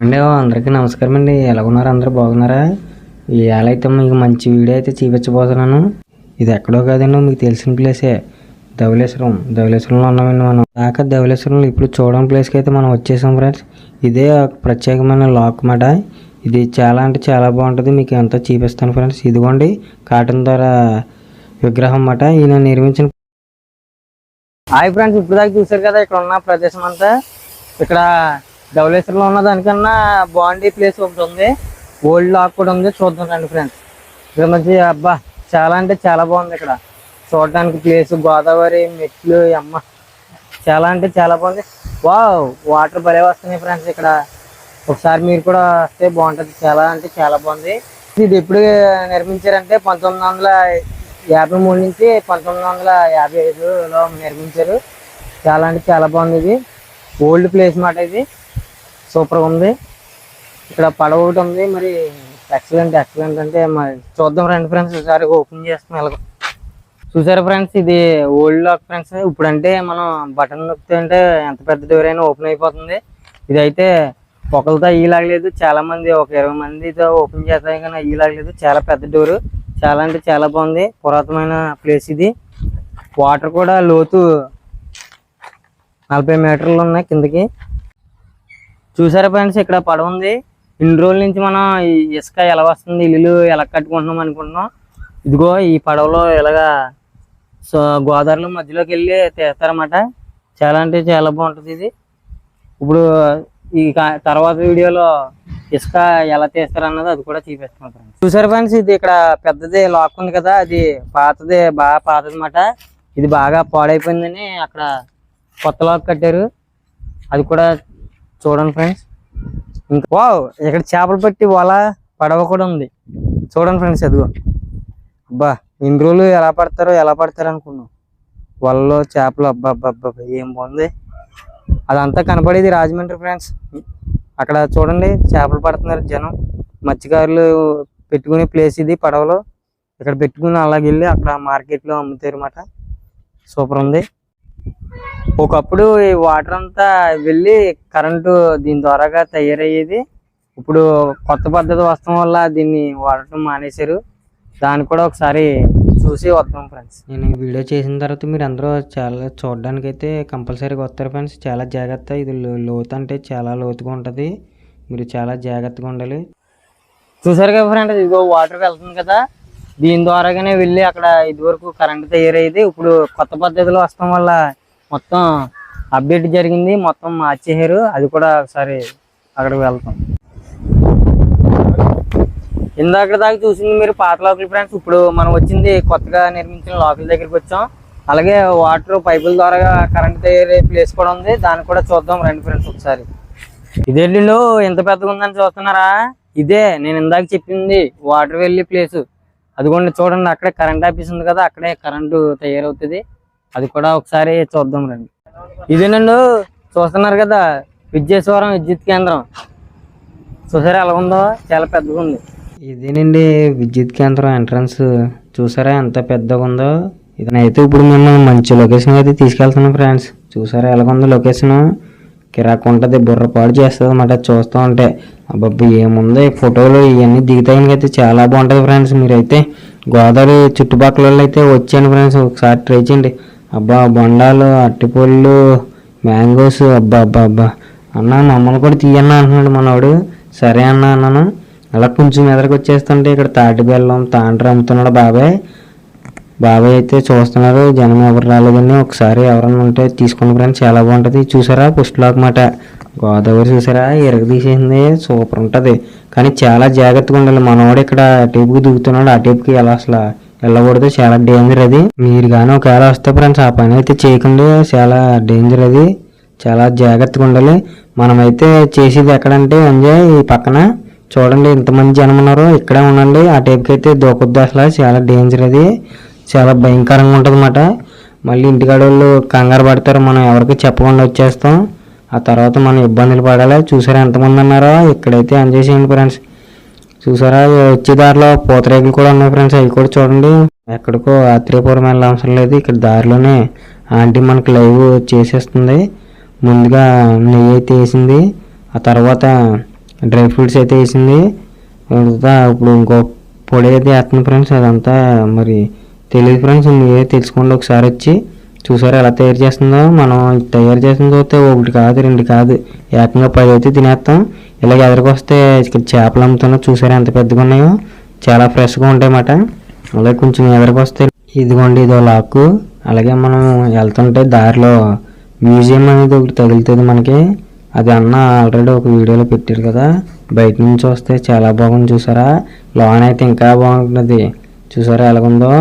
అండి అందరికీ నమస్కారం అండి. ఎలా ఉన్నారు? అందరూ బాగున్నారా? ఇవాళ అయితే మీకు మంచి వీడియో అయితే చూపించబోతున్నాను. ఇది ఎక్కడో కాదండి మీకు తెలిసిన ప్లేసే. ధవలేశ్వరం ధవలేశ్వరంలో ఉన్నామండి మనం. కాక ధవలేశ్వరంలో ఇప్పుడు చూడని ప్లేస్కి అయితే మనం వచ్చేసాం ఫ్రెండ్స్. ఇదే ఒక ప్రత్యేకమైన లాక్ మాట. ఇది చాలా అంటే చాలా బాగుంటుంది. మీకు ఎంతో చూపిస్తాను ఫ్రెండ్స్. ఇదిగోండి కాటన్ ద్వారా విగ్రహం మాట. ఈయన నిర్మించిన హాయ్ ఫ్రెండ్స్ ఇప్పుడు దాకా చూసారు కదా ఇక్కడ ఉన్న ప్రదేశం అంతా. ఇక్కడ ధవళేశ్వరంలో ఉన్న దానికన్నా బాగుండే ప్లేస్ ఒకటి ఉంది. ఓల్డ్ లాక్ కూడా ఉంది. చూద్దాం రండి ఫ్రెండ్స్ ఇక్కడ మంచి అబ్బా చాలా అంటే చాలా బాగుంది ఇక్కడ. చూడడానికి ప్లేస్ గోదావరి మెట్లు అమ్మ. చాలా అంటే చాలా బాగుంది. వావ్ వాటర్ భలే వస్తున్నాయి ఫ్రెండ్స్ ఇక్కడ. ఒకసారి మీరు కూడా వస్తే బాగుంటుంది. చాలా అంటే చాలా బాగుంది. ఇది ఎప్పుడు నిర్మించారంటే పంతొమ్మిది వందల యాభై మూడు నుంచి పంతొమ్మిది వందల యాభై ఐదులో నిర్మించారు. చాలా అంటే చాలా బాగుంది ఇది. ఓల్డ్ ప్లేస్ మాట ఇది. సూపర్గా ఉంది. ఇక్కడ పడవ ఒకటి ఉంది. మరి ఎక్సలెంట్ ఎక్సలెంట్ అంటే మరి చూద్దాం రండి ఫ్రెండ్స్ ఒకసారి ఓపెన్ చేస్తున్నాం ఎలాగో చూసారా ఫ్రెండ్స్ ఇది ఓల్డ్ లాక్ ఫ్రెండ్స్ ఇప్పుడు అంటే మనం బటన్ నొక్కితే అంటే ఎంత పెద్ద డోర్ అయినా ఓపెన్ అయిపోతుంది. ఇది అయితే ఒకరితో ఈలాగలేదు చాలా మంది ఒక ఇరవై మందితో ఓపెన్ చేస్తాయి కానీ ఈలాగలేదు చాలా పెద్ద డోరు చాలా అంటే చాలా బాగుంది. పురాతనమైన ప్లేస్ ఇది. వాటర్ కూడా లోతు నలభై మీటర్లు ఉన్నాయి కిందకి. చూసారా ఫ్రెండ్స్ ఇక్కడ పడవ ఉంది. ఇన్ని రోజుల నుంచి మనం ఇసుక ఎలా వస్తుంది ఇల్లు ఎలా కట్టుకుంటున్నాం అనుకుంటున్నాం. ఇదిగో ఈ పడవలో ఇలాగా సో గోదావరిలో మధ్యలోకి వెళ్ళి తీస్తారన్నమాట. చాలా అంటే చాలా బాగుంటుంది ఇది. ఇప్పుడు ఈ తర్వాత వీడియోలో ఇసుక ఎలా తీస్తారన్నది అది కూడా చూపిస్తున్నాం ఫ్రెండ్స్. చూసారు ఫ్రెండ్స్ ఇది ఇక్కడ పెద్దది లాక్ ఉంది కదా అది పాతది బాగా పాతది అన్నమాట ఇది బాగా పాడైపోయిందని అక్కడ కొత్త లాక్ కట్టారు. అది కూడా చూడండి ఫ్రెండ్స్. ఇంకా వావ్ ఇక్కడ చేపలు పట్టి వల పడవ కూడా ఉంది. చూడండి ఫ్రెండ్స్ అదిగో. అబ్బా ఇన్ని రోజులు ఎలా పడతారో ఎలా పడతారో అనుకున్నాం. వలలో చేపలు అబ్బా అబ్బా అబ్బా ఏం బాగుంది. అదంతా కనపడేది రాజమండ్రి ఫ్రెండ్స్. అక్కడ చూడండి చేపలు పడుతున్నారు జనం. మత్స్యకారులు పెట్టుకునే ప్లేస్ ఇది పడవలో. ఇక్కడ పెట్టుకుని అలాగెళ్ళి అక్కడ మార్కెట్లో అమ్ముతారు అన్నమాట సూపర్ ఉంది. ఒకప్పుడు ఈ వాటర్ అంతా వెళ్ళి కరెంటు దీని ద్వారాగా తయారయ్యేది. ఇప్పుడు కొత్త పద్ధతి వస్తాం వల్ల దీన్ని వాడటం మానేశారు. దాన్ని కూడా ఒకసారి చూసి వద్దాం ఫ్రెండ్స్ నేను ఈ వీడియో చేసిన తర్వాత మీరు అందరూ చాలా చూడడానికి అయితే కంపల్సరీగా వస్తారు ఫ్రెండ్స్ చాలా జాగ్రత్త ఇది లోతు అంటే చాలా లోతుగా ఉంటుంది. మీరు చాలా జాగ్రత్తగా ఉండాలి. చూసారు కదా ఫ్రెండ్ ఇదిగో వాటర్ వెళ్తుంది కదా. దీని ద్వారాగానే వెళ్ళి అక్కడ ఇదివరకు కరెంట్ తయారయ్యేది ఇప్పుడు కొత్త పద్ధతిలో వస్తాం వల్ల మొత్తం అప్డేట్ జరిగింది మొత్తం మార్చేసారు అది కూడా ఒకసారి అక్కడికి వెళ్తాం. ఇందాక దాకా చూసింది మీరు పాత లోకల్ ఫ్రెండ్స్ ఇప్పుడు మనం వచ్చింది కొత్తగా నిర్మించిన లోకల్ దగ్గరికి వచ్చాం. అలాగే వాటర్ పైపుల ద్వారా కరెంట్ తయారయ్యే ప్లేస్ కూడా ఉంది. దాన్ని కూడా చూద్దాం రండి ఫ్రెండ్స్ ఒకసారి. ఇదేంటిండు ఎంత పెద్దగా ఉందని చూస్తున్నారా? ఇదే నేను ఇందాక చెప్పింది వాటర్ వెళ్ళే ప్లేస్ అదిగోండి చూడండి అక్కడే కరెంట్ ఆఫీస్ ఉంది కదా అక్కడే కరెంటు తయారవుతుంది. అది కూడా ఒకసారి చూద్దాం రండి. ఇదేనండు చూస్తున్నారు కదా విద్యేశ్వరం విద్యుత్ కేంద్రం. చూసారా ఎలా ఉందో? చాలా పెద్దగా ఉంది. ఇదేనండి విద్యుత్ కేంద్రం ఎంట్రన్స్ చూసారా ఎంత పెద్దగా ఉందో? ఇదనైతే ఇప్పుడు మేము మంచి లొకేషన్ అయితే తీసుకెళ్తున్నాం ఫ్రెండ్స్ చూసారా ఎలాగుందో లొకేషన్ కిరాక్ ఉంటుంది బుర్రపాడు చేస్తుంది అన్నమాట చూస్తూ ఉంటే అబ్బాబ్బు ఏముంది? ఈ ఫోటోలు ఇవన్నీ దిగుతాయని అయితే చాలా బాగుంటుంది ఫ్రెండ్స్. మీరైతే గోదావరి చుట్టుపక్కల వాళ్ళు అయితే వచ్చేయండి ఫ్రెండ్స్. ఒకసారి ట్రై చేయండి. అబ్బా బొండాలు అట్టిపళ్ళు మ్యాంగోస్ అబ్బా అబ్బా అబ్బా. అన్న మమ్మల్ని కూడా తీయన్నా అంటున్నాడు మనవాడు సరే అన్న అన్నాను. అలా కొంచెం ఎదరికి వచ్చేస్తుంటే ఇక్కడ తాటి బెల్లం తాండ్ర అమ్ముతున్నాడు బాబాయ్. బాబాయ్ అయితే చూస్తున్నారు. జనం ఎవరు రాలేదని ఒకసారి ఎవరైనా ఉంటే తీసుకోండి ఫ్రెండ్స్ చాలా బాగుంటుంది. చూసారా? పుష్పలాక్ మాట. గోదావరి చూసారా? ఎరగ తీసేసింది. సూపర్ ఉంటుంది. కానీ చాలా జాగ్రత్తగా ఉండాలి. మనవాడు ఇక్కడ టేపుకి దిగుతున్నాడు. ఆ టేపుకి ఎలా అసలు వెళ్ళకూడదు? చాలా డేంజర్ అది. మీరు కానీ ఒకవేళ వస్తే ఫ్రెండ్స్ ఆ పని అయితే చేయకండి. చాలా డేంజర్ అది. చాలా జాగ్రత్తగా ఉండాలి. మనమైతే చేసేది ఎక్కడంటే ఎంజాయ్ ఈ పక్కన. చూడండి ఇంతమంది జనం ఉన్నారు. ఇక్కడే ఉండండి. ఆ టైప్కి అయితే దూకొద్దు అసలు. చాలా డేంజర్ అది. చాలా భయంకరంగా ఉంటుంది అన్నమాట మళ్ళీ ఇంటికాడ వాళ్ళు కంగారు పడతారు మనం ఎవరికి చెప్పకుండా వచ్చేస్తాం. ఆ తర్వాత మనం ఇబ్బందులు పడాలి? చూసారా ఎంతమంది ఉన్నారో? ఇక్కడైతే ఎంజాయ్ చేయండి ఫ్రెండ్స్. చూసారా? వచ్చే దారిలో పూతరేకులు కూడా ఉన్నాయి ఫ్రెండ్స్. అవి కూడా చూడండి. ఎక్కడికో ఆత్రేయపురం వెళ్ళ అవసరం లేదు. ఇక్కడ దారిలోనే ఆంటీ మనకి లైవ్ చేసేస్తుంది. ముందుగా నెయ్యి అయితే వేసింది. ఆ తర్వాత డ్రై ఫ్రూట్స్ అయితే వేసింది. ఇప్పుడు ఇంకో పొడి అయితే వేస్తుంది ఫ్రెండ్స్. అదంతా మరి తెలియదు ఫ్రెండ్స్ మీరే తెలుసుకోండి. ఒకసారి వచ్చి చూసారా ఎలా తయారు చేస్తుందో? మనం తయారు చేసిన చూస్తే ఒకటి కాదు రెండు కాదు. ఏకంగా పది అయితే తినేస్తాం. ఇలాగ ఎదురుకొస్తే ఇక్కడ చేపలు అమ్ముతున్నా. చూసారా ఎంత పెద్దగా ఉన్నాయో? చాలా ఫ్రెష్గా ఉంటాయన్నమాట అలాగే కొంచెం ఎదురుకొస్తే ఇదిగోండి ఇదో లాక్కు అలాగే మనం వెళ్తుంటే దారిలో మ్యూజియం అనేది ఒకటి తగులుతుంది మనకి. అది అన్న ఆల్రెడీ ఒక వీడియోలో పెట్టారు కదా. బయట నుంచి వస్తే చాలా బాగుంది చూసారా? లోన్ అయితే ఇంకా బాగుంటుంది. చూసారా ఎలాగుందో?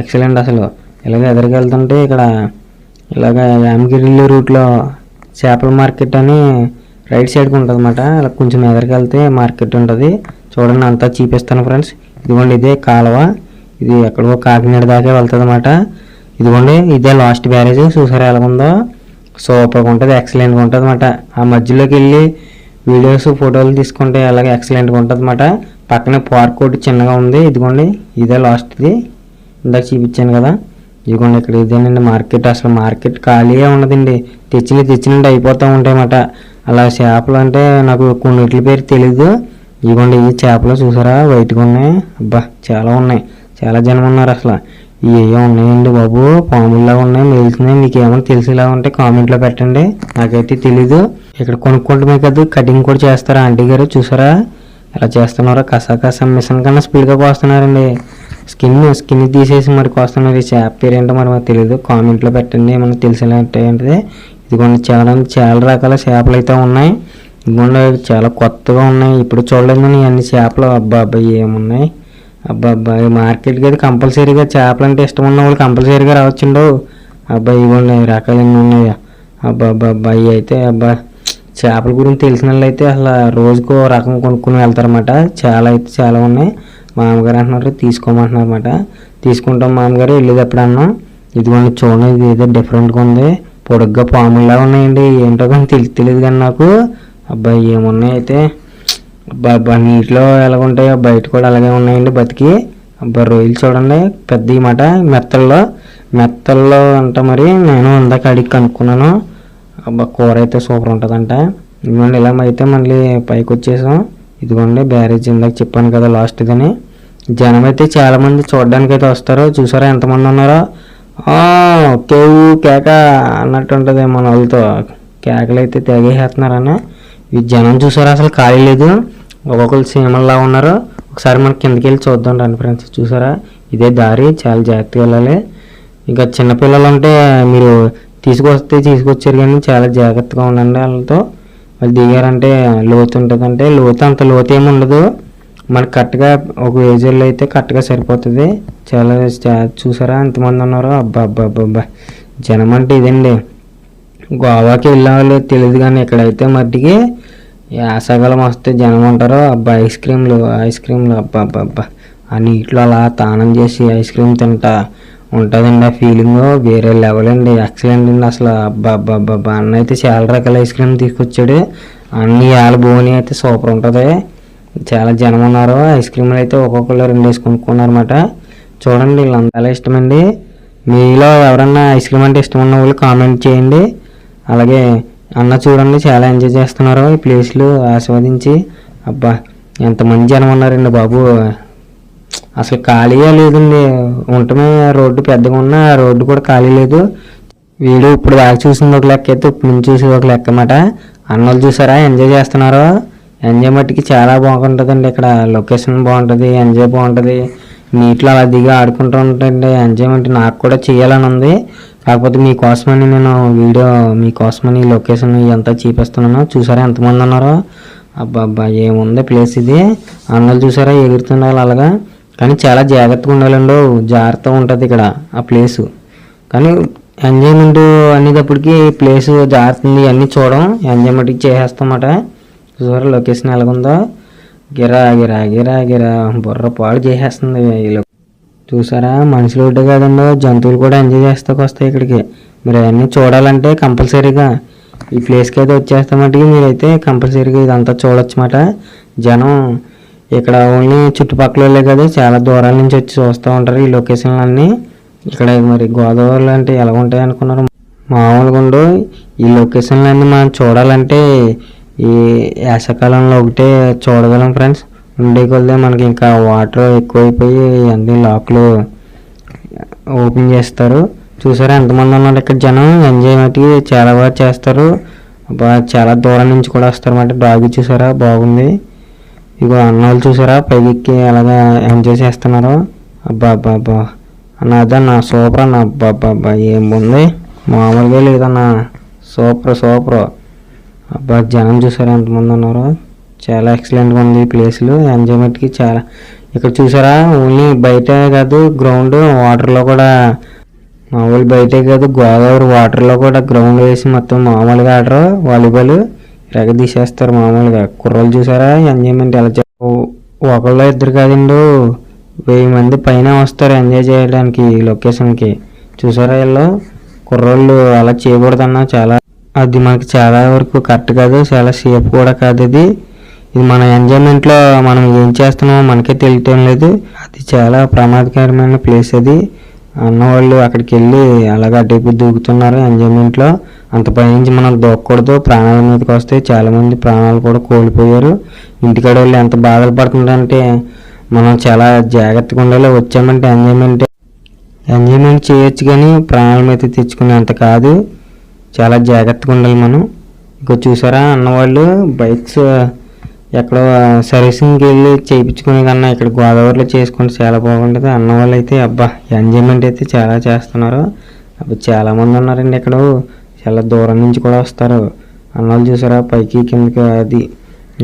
ఎక్సలెంట్ అసలు. ఇలాగ ఎదురుకెళ్తుంటే ఇక్కడ ఇలాగ యామగిరిల్లి రూట్లో చేపల మార్కెట్ అని రైట్ సైడ్కి ఉంటుంది అనమాట ఇలా కొంచెం ఎదురుకెళ్తే మార్కెట్ ఉంటుంది. చూడండి అంతా చూపిస్తాను ఫ్రెండ్స్. ఇదిగోండి ఇదే కాలువ. ఇది ఎక్కడో కాకినాడ దాకా వెళ్తుంది అనమాట ఇదిగోండి ఇదే లాస్ట్ బ్యారేజ్. చూసారా ఎలాగుందో? సూపర్గా ఉంటుంది ఎక్సలెంట్గా ఉంటుంది అనమాట ఆ మధ్యలోకి వెళ్ళి వీడియోస్ ఫోటోలు తీసుకుంటే అలాగే ఎక్సలెంట్గా ఉంటుంది అనమాట పక్కనే పార్క్ ఒకటి చిన్నగా ఉంది. ఇదిగోండి ఇదే లాస్ట్ది. ఇందాక చూపించాను కదా. ఇదిగోండి ఇక్కడ ఇదేనండి మార్కెట్. అసలు మార్కెట్ ఖాళీగా ఉన్నదండి. తెచ్చినవి తెచ్చినట్టు అయిపోతూ ఉంటాయన్నమాట. అలా చేపలు అంటే నాకు కొన్నిట్ల పేరు తెలీదు. ఇదిగోండి ఈ చేపలు చూసారా? వైట్గా ఉన్నాయి. అబ్బా చాలా ఉన్నాయి. చాలా జనం ఉన్నారు అసలు. ఇవి ఉన్నాయండి బాబు? పాముల్లా ఉన్నాయి మేలుతున్నాయి. మీకు ఏమైనా తెలిసేలా ఉంటే కామెంట్లో పెట్టండి. నాకైతే తెలీదు. ఇక్కడ కొనుక్కుంటమే కదా కటింగ్ కూడా చేస్తారా? ఆంటీ గారు చూసారా? ఎలా చేస్తున్నారో కసా కసా మిషన్ కన్నా స్పీడ్గా పోస్తున్నారండి. స్కిన్ స్కిన్ తీసేసి మరి కోస్తున్నారు ఈ చేప పేరు ఏంటో మరి మాకు తెలియదు కామెంట్లో పెట్టండి ఏమైనా తెలిసినట్టు ఏంటిది. ఇదిగోండి చాలా చాలా రకాల చేపలు అయితే ఉన్నాయి. ఇదిగోండి చాలా కొత్తగా ఉన్నాయి. ఇప్పుడు చూడలేదు కానీ అన్ని చేపలు అబ్బా అబ్బాయి ఏమున్నాయి. అబ్బా అబ్బాయి మార్కెట్కి అయితే కంపల్సరీగా చేపలు అంటే ఇష్టం ఉన్న వాళ్ళు కంపల్సరీగా రావచ్చుండో. అబ్బాయి ఇవ్వండి రకాలు ఎన్ని ఉన్నాయా. అబ్బా అబ్బా అబ్బాయి అయితే అబ్బా చేపల గురించి తెలిసిన వాళ్ళు అయితే అసలు రోజుకో రకం కొనుక్కుని వెళ్తారన్నమాట. చాలా అయితే చాలా ఉన్నాయి. మామగారు అంటున్నారు తీసుకోమంటున్నారు అనమాట తీసుకుంటాం మామగారు వెళ్ళేది ఎప్పుడన్నా? ఇదిగోండి చూడండి ఇది ఏదో డిఫరెంట్గా ఉంది. పొడుగ్గా పాముల్లా ఉన్నాయండి. ఏంటో కానీ తెలి తెలియదు కానీ నాకు. అబ్బాయి ఏమున్నాయి అయితే? అబ్బా నీటిలో ఎలాగ ఉంటాయో బయట కూడా అలాగే ఉన్నాయండి బతికి. అబ్బా రొయ్యలు చూడండి పెద్ద మాట. మెత్తల్లో మెత్తల్లో అంట మరి నేను ఇందాక అడిగి కనుక్కున్నాను. అబ్బా కూర అయితే సూపర్ ఉంటుందంట. ఇవ్వండి ఇలా అయితే మళ్ళీ పైకి వచ్చేసాం. ఇదిగోండి బ్యారేజ్ ఇందాక చెప్పాను కదా లాస్ట్ ఇదని జనం అయితే చాలా మంది చూడడానికి అయితే వస్తారు. చూసారా ఎంతమంది ఉన్నారో? కేవు కేక అన్నట్టు ఉంటుంది మన వాళ్ళతో. కేకలు అయితే తెగేసేస్తున్నారని. ఈ జనం చూసారా? అసలు ఖాళీ లేదు. ఒక్కొక్కరు సీమల్లా ఉన్నారు. ఒకసారి మనం కిందకి వెళ్ళి చూద్దాం రండి ఫ్రెండ్స్. చూసారా? ఇదే దారి. చాలా జాగ్రత్తగా వెళ్ళాలి. ఇంకా చిన్నపిల్లలు ఉంటే మీరు తీసుకొస్తే తీసుకొచ్చారు కానీ చాలా జాగ్రత్తగా ఉండండి వాళ్ళతో. వాళ్ళు దిగారంటే లోతు ఉంటుందంటే లోతు అంత లోతు ఏమి ఉండదు. మనకి కరెక్ట్గా ఒక ఏజ్లో అయితే కరెక్ట్గా సరిపోతుంది. చాలా చూసారా ఎంతమంది ఉన్నారో? అబ్బా అబ్బా అబ్బా అబ్బా. జనం అంటే ఇదండి. గోవాకి వెళ్ళాలో తెలియదు కానీ ఇక్కడైతే మట్టికి యాసగలం వస్తే జనం ఉంటారు అబ్బా ఐస్ క్రీమ్లు ఐస్ క్రీమ్లు అబ్బా అబ్బా అబ్బా. ఆ నీటిలో అలా తానం చేసి ఐస్ క్రీమ్ తింటా. ఉంటుందండి ఆ ఫీలింగ్ వేరే లెవెల్ అండి. ఎక్సలెంట్ అండి అసలు. అబ్బా అబ్బా అబ్బా అన్న అయితే చాలా రకాల ఐస్ క్రీమ్ తీసుకొచ్చాడు. అన్ని ఆల బోని అయితే సూపర్ ఉంటుంది. చాలా జనం ఉన్నారు. ఐస్ క్రీమ్లు అయితే ఒక్కొక్కరు రెండు వేసి కొనుక్కున్నారన్నమాట. చూడండి వీళ్ళంతా చాలా ఇష్టమండి మీలో ఎవరన్నా ఐస్ క్రీమ్ అంటే ఇష్టం ఉన్న వాళ్ళు కామెంట్ చేయండి. అలాగే అన్న చూడండి చాలా ఎంజాయ్ చేస్తున్నారు. ఈ ప్లేస్లు ఆస్వాదించి. అబ్బా ఎంతమంది జనం ఉన్నారండి బాబు. అసలు ఖాళీగా లేదండి. ఉండటమే రోడ్డు పెద్దగా ఉన్న ఆ రోడ్డు కూడా ఖాళీ లేదు. వీడు ఇప్పుడు దాకా చూసింది ఒక లెక్క అయితే ఇప్పుడు నుంచి చూసేది ఒక లెక్క అన్నమాట. అన్నోళ్ళు చూసారా? ఎంజాయ్ చేస్తున్నారు? ఎంజాయ్ మట్టికి చాలా బాగుంటుందండి. ఇక్కడ లొకేషన్ బాగుంటుంది ఎంజాయ్ బాగుంటుంది. నీటిలో అలా దిగి ఆడుకుంటూ ఉంటుంటే ఎంజాయ్మెంట్ నాకు కూడా చేయాలని ఉంది. కాకపోతే మీకోసమని నేను వీడియో మీకోసమని లొకేషన్ ఇదంతా చూపిస్తున్నాను. చూసారా ఎంతమంది ఉన్నారో? అబ్బా అబ్బా ఏముంది ప్లేస్ ఇది? అన్నలు చూసారా? ఎగురుతున్నారు అలాగా. కానీ చాలా జాగ్రత్తగా ఉండాలండి జాగ్రత్తగా ఉంటుంది ఇక్కడ ఆ ప్లేసు కానీ ఎంజాయ్మెంట్ అనేటప్పటికి ప్లేస్ జాగ్రత్త ఉంది అన్నీ చూడడం ఎంజాయ్మెంట్ చేసేస్తామాట. చూసారా లొకేషన్ ఎలాగుందో? గిరా గిరా గిరా గిరా బుర్ర పాడు చేసేస్తుంది వీళ్ళు చూసారా? మనుషులు ఒకటే కాదండి జంతువులు కూడా ఎంజాయ్ చేస్తాకి వస్తాయి ఇక్కడికి. మీరు అవన్నీ చూడాలంటే కంపల్సరీగా ఈ ప్లేస్కి అయితే వచ్చేస్తామట్టుకి మీరైతే కంపల్సరీగా ఇదంతా చూడొచ్చు మాట జనం ఇక్కడ ఓన్లీ చుట్టుపక్కల వెళ్ళే కదా చాలా దూరాల నుంచి వచ్చి చూస్తూ ఉంటారు ఈ లొకేషన్లు అన్నీ. ఇక్కడ మరి గోదావరిలో అంటే ఎలా ఉంటాయి అనుకున్నారు? మామూలుగా ఉండు ఈ లొకేషన్లు అన్నీ మనం చూడాలంటే ఈ వేసవకాలంలో ఒకటే చూడగలం ఫ్రెండ్స్ ఉండే కొద్దీ మనకి ఇంకా వాటర్ ఎక్కువైపోయి అన్ని లాక్లు ఓపెన్ చేస్తారు. చూసారా ఎంతమంది ఉన్నారు ఇక్కడ జనం? ఎంజాయ్ మట్టి చాలా బాగా చేస్తారు. చాలా దూరం నుంచి కూడా వస్తారు అన్నమాట డాగ్ చూసారా? బాగుంది. ఇగో అన్నోళ్ళు చూసారా? పైకి ఎక్కి అలాగా ఎంజాయ్ చేస్తున్నారు అబ్బా అబ్బా అబ్బా. అన్న అదన్న సూపర్ అన్న. అబ్బా అబ్బా అబ్బా ఏం ఉంది మామూలుగా లేదన్న. Super super. అబ్బా జనం చూసారా? ఎంతమంది ఉన్నారు? చాలా ఎక్సలెంట్గా ఉంది ఈ ప్లేస్లు ఎంజాయ్మెంట్కి చాలా. ఇక్కడ చూసారా? ఓన్లీ బయట కాదు గ్రౌండ్ వాటర్లో కూడా. మామూలు బయటే కాదు గోదావరి వాటర్లో కూడా గ్రౌండ్ వేసి మొత్తం మామూలుగా ఆడరు. వాలీబాల్. రగదీసేస్తారు మామూలుగా. కుర్రలు చూసారా? ఎంజాయ్మెంట్ ఎలా చే- ఒకళ్ళు ఇద్దరు కాదండి. వెయ్యి మంది పైన వస్తారు ఎంజాయ్ చేయడానికి ఈ లొకేషన్కి. చూసారా వీళ్ళు? కుర్రోళ్ళు అలా చేయకూడదన్నా చాలా అది మనకి చాలా వరకు కరెక్ట్ కాదు చాలా సేఫ్ కూడా కాదు ఇది. ఇది మన ఎంజాయ్మెంట్లో మనం ఏం చేస్తున్నామో మనకే తెలియటం లేదు. అది చాలా ప్రమాదకరమైన ప్లేస్ అది. అన్నవాళ్ళు అక్కడికి వెళ్ళి అలాగ అడ్డైపు దూకుతున్నారు ఎంజాయ్మెంట్లో. అంత పైనుంచి మనం దూకకూడదు. ప్రాణాల మీదకి వస్తే చాలామంది ప్రాణాలు కూడా కోల్పోయారు. ఇంటికాడ వాళ్ళు ఎంత బాధలు పడుతుందంటే మనం చాలా జాగ్రత్తగా ఉండాలి. వచ్చామంటే ఎంజాయ్మెంట్ ఎంజాయ్మెంట్ చేయొచ్చు కానీ ప్రాణాల మీద తెచ్చుకునేంత కాదు. చాలా జాగ్రత్తగా ఉండాలి మనం. ఇక చూసారా అన్నవాళ్ళు బైక్స్ ఎక్కడో సర్వీసింగ్కి వెళ్ళి చేయించుకునే కన్నా ఇక్కడ గోదావరిలో చేసుకుంటే చాలా బాగుంటుంది. అన్నవాళ్ళు అయితే అబ్బా ఎంజాయ్మెంట్ అయితే చాలా చేస్తున్నారు. అబ్బా చాలామంది ఉన్నారండి ఇక్కడ. చాలా దూరం నుంచి కూడా వస్తారు. అన్నవాళ్ళు చూసారా? పైకి కిందకి అది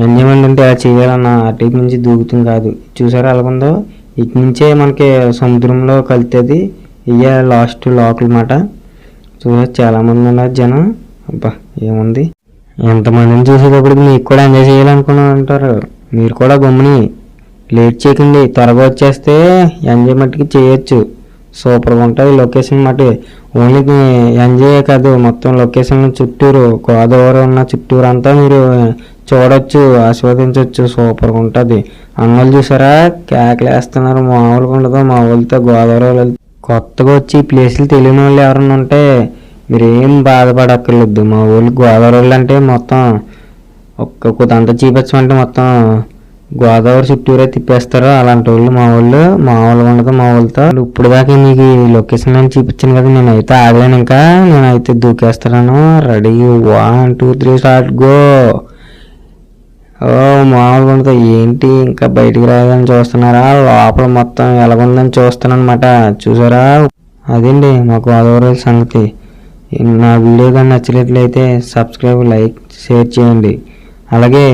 ఎంజాయ్మెంట్ అంటే అలా చేయాలన్న అటు నుంచి దూకుతుంది కాదు. చూసారా అలాగుందో ఇటు నుంచే మనకి సముద్రంలో కలితేది. ఇయ్య లాస్ట్ లోకల్ మాట చూసారు చాలామంది ఉన్నారు జనం. అబ్బా ఏముంది? ఎంతమందిని చూసేటప్పటికి మీకు కూడా ఎంజాయ్ చేయాలనుకుని ఉంటారు మీరు కూడా గమ్ముని లేట్ చేయకండి. త్వరగా వచ్చేస్తే ఎంజాయ్ మట్టుకి చేయొచ్చు. సూపర్గా ఉంటుంది లొకేషన్ మట్టి. ఓన్లీ ఎంజాయ్ కాదు మొత్తం లొకేషన్ చుట్టూరు గోదావరి ఉన్న చుట్టూరు అంతా మీరు చూడొచ్చు ఆస్వాదించవచ్చు సూపర్గా ఉంటుంది. అన్నోళ్ళు చూసారా? కేకలేస్తున్నారు మామూలుగా ఉండదు. మా వాళ్ళతో గోదావరి వాళ్ళు కొత్తగా వచ్చి ఈ ప్లేస్లు తెలియని వాళ్ళు ఎవరైనా ఉంటే మీరు ఏం బాధపడక్కర్లేదు. మా ఊళ్ళు గోదావరి వాళ్ళు అంటే మొత్తం ఒక్క కొద్దంతా చూపించమంటే మొత్తం గోదావరి చుట్టూరే తిప్పేస్తారు. అలాంటి వాళ్ళు మా వాళ్ళు మా వాళ్ళు ఉండదు మా వాళ్ళతో ఇప్పుడు దాకా మీకు లొకేషన్ నేను చూపించాను కదా నేనైతే ఆగలేను ఇంకా. నేనైతే దూకేస్తున్నాను ready one two three start go. ఓ మామూలుగా ఉండదు. ఏంటి ఇంకా బయటికి రాదని చూస్తున్నారా? లోపల మొత్తం ఎలాగుందని చూస్తున్నాను అనమాట చూసారా? అదండి మా గోదావరి సంగతి. నా వీడియో కానీ నచ్చినట్లయితే సబ్స్క్రైబ్ లైక్ షేర్ చేయండి. అలాగే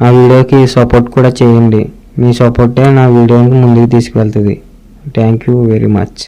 నా వీడియోకి సపోర్ట్ కూడా చేయండి. మీ సపోర్టే నా వీడియోని ముందుకు తీసుకువెళ్తుంది. Thank you very much.